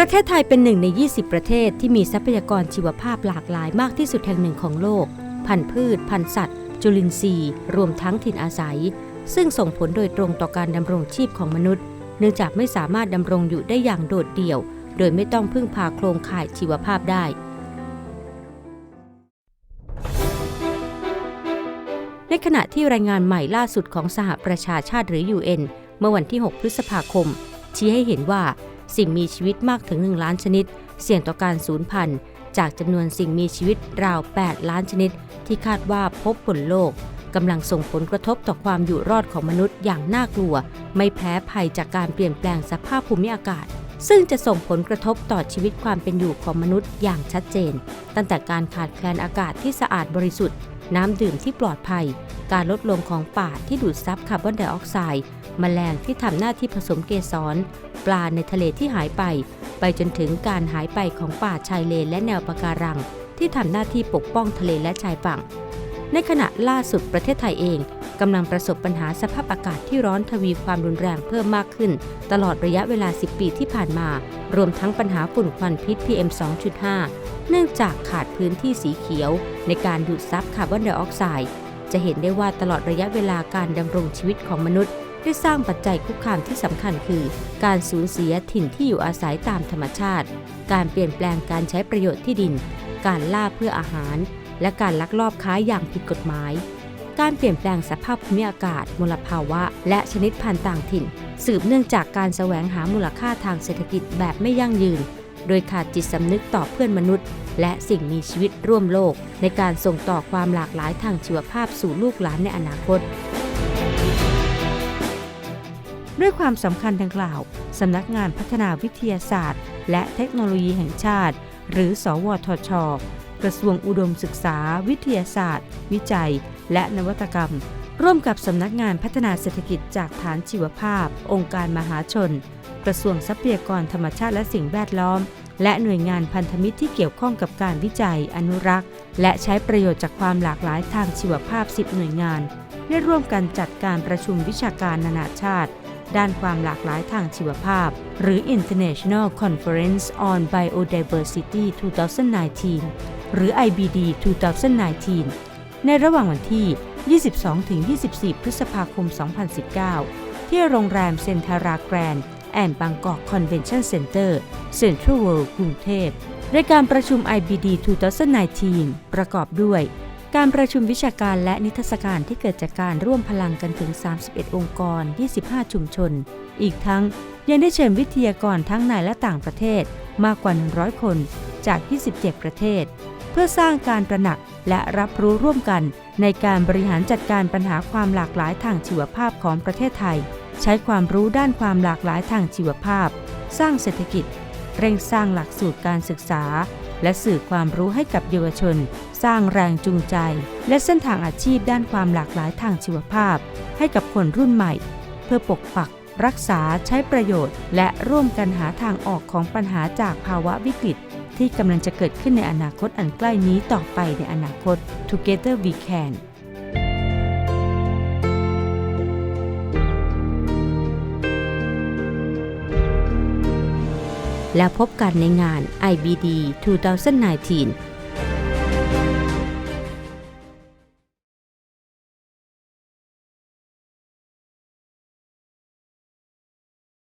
ประเทศไทยเป็นหนึ่งใน 20 ประเทศที่มีทรัพยากรชีวภาพหลากหลายมากที่สุดแห่งหนึ่งของโลก พันธุ์พืช พันธุ์สัตว์ จุลินทรีย์ รวมทั้งถิ่นอาศัย ซึ่งส่งผลโดยตรงต่อการดำรงชีพของมนุษย์ เนื่องจากไม่สามารถดำรงอยู่ได้อย่างโดดเดี่ยว โดยไม่ต้องพึ่งพาโครงข่ายชีวภาพได้ ในขณะที่รายงานใหม่ล่าสุดของสหประชาชาติหรือ UN เมื่อวันที่ 6 พฤษภาคม ชี้ให้เห็นว่า สิ่งมีชีวิตมากถึง 1 ล้านชนิด เสี่ยงต่อการสูญพันธุ์จากจำนวนสิ่งมีชีวิตราว 8 ล้านชนิด ที่คาดว่าพบบนโลกกำลังส่งผลกระทบต่อความอยู่รอดของมนุษย์อย่างน่ากลัว ไม่แพ้ภัยจากการเปลี่ยนแปลงสภาพภูมิอากาศ ซึ่งจะส่งผลกระทบต่อชีวิตความเป็นอยู่ของมนุษย์อย่างชัดเจน ตั้งแต่การขาดแคลนอากาศที่สะอาดบริสุทธิ์ น้ำดื่มที่ปลอดภัย การลดลงของป่าที่ดูดซับคาร์บอนไดออกไซด์ แมลงที่ทำหน้าที่ผสมเกสร ปลาในทะเลที่หายไป ไปจนถึงการหายไปของป่าชายเลนและแนวปะการัง ที่ทำหน้าที่ปกป้องทะเลและชายฝั่ง ในขณะล่าสุดประเทศไทยเองกำลังประสบปัญหาสภาพอากาศที่ร้อนทวีความรุนแรงเพิ่มมากขึ้น ตลอดระยะเวลา 10 ปีที่ผ่านมา รวมทั้งปัญหาฝุ่นควันพิษ PM 2.5 เนื่องจากขาดพื้นที่สีเขียว ในการดูดซับคาร์บอนไดออกไซด์จะเห็นได้ว่าตลอดระยะเวลาการดำรงชีวิตของมนุษย์ ได้สร้างปัจจัยคุกคามที่สำคัญคือ การสูญเสียถิ่นที่อยู่อาศัยตามธรรมชาติ การเปลี่ยนแปลงการใช้ประโยชน์ที่ดิน การล่าเพื่ออาหาร และการลักลอบค้าอย่างผิดกฎหมาย การเปลี่ยนแปลงสภาพภูมิอากาศ มลภาวะ และชนิดพันธุ์ต่างถิ่น สืบเนื่องจากการแสวงหามูลค่าทางเศรษฐกิจแบบไม่ยั่งยืน โดยขาดจิตสำนึกต่อเพื่อนมนุษย์ และสิ่งมีชีวิตร่วมโลก ในการส่งต่อความหลากหลายทางชีวภาพสู่ลูกหลานในอนาคต ด้วยความสำคัญดังกล่าวสำนักงานพัฒนาวิทยาศาสตร์ และเทคโนโลยีแห่งชาติ หรือ สวทช กระทรวงอุดมศึกษา วิทยาศาสตร์ วิจัย และนวัตกรรม ร่วมกับสำนักงานพัฒนาเศรษฐกิจจากฐานชีวภาพ องค์การมหาชน กระทรวงทรัพยากรธรรมชาติและสิ่งแวดล้อม และหน่วยงานพันธมิตรที่เกี่ยวข้องกับการวิจัย อนุรักษ์ และใช้ประโยชน์จากความหลากหลายทางชีวภาพ 10 หน่วยงาน ได้ร่วมกันจัดการประชุมวิชาการนานาชาติ ด้านความหลากหลายทางชีวภาพ หรือ International Conference on Biodiversity 2019 หรือ IBD 2019 ในระหว่างวันที่ 22-24 พฤษภาคม 2019 ที่โรงแรมเซนทาราแกรนด์แอนด์บางกอกคอนเวนชั่นเซ็นเตอร์เซ็นทรัลเวิลด์กรุงเทพในการประชุม IBD 2019 ประกอบด้วย การประชุมวิชาการและนิทรรศการที่เกิดจากการร่วมพลังกันถึง 31 องค์กร 25 ชุมชน อีกทั้งยังได้เชิญวิทยากรทั้งในและต่างประเทศมากกว่า 100 คนจาก 27 ประเทศ เพื่อสร้างการตระหนักและรับรู้ร่วมกันในการบริหารจัดการปัญหาความหลากหลายทางชีวภาพของประเทศไทย ใช้ความรู้ด้านความหลากหลายทางชีวภาพ สร้างเศรษฐกิจ เร่งสร้างหลักสูตรการศึกษา และสื่อความรู้ให้กับเยาวชน สร้างแรงจูงใจ และเส้นทางอาชีพด้านความหลากหลายทางชีวภาพ ให้กับคนรุ่นใหม่ เพื่อปกปัก รักษาใช้ประโยชน์ และร่วมกันหาทางออกของปัญหาจากภาวะวิกฤต ที่กำลังจะเกิดขึ้นในอนาคตอันใกล้นี้ต่อไปในอนาคต Together we can แล้วพบกันในงาน IBD 2019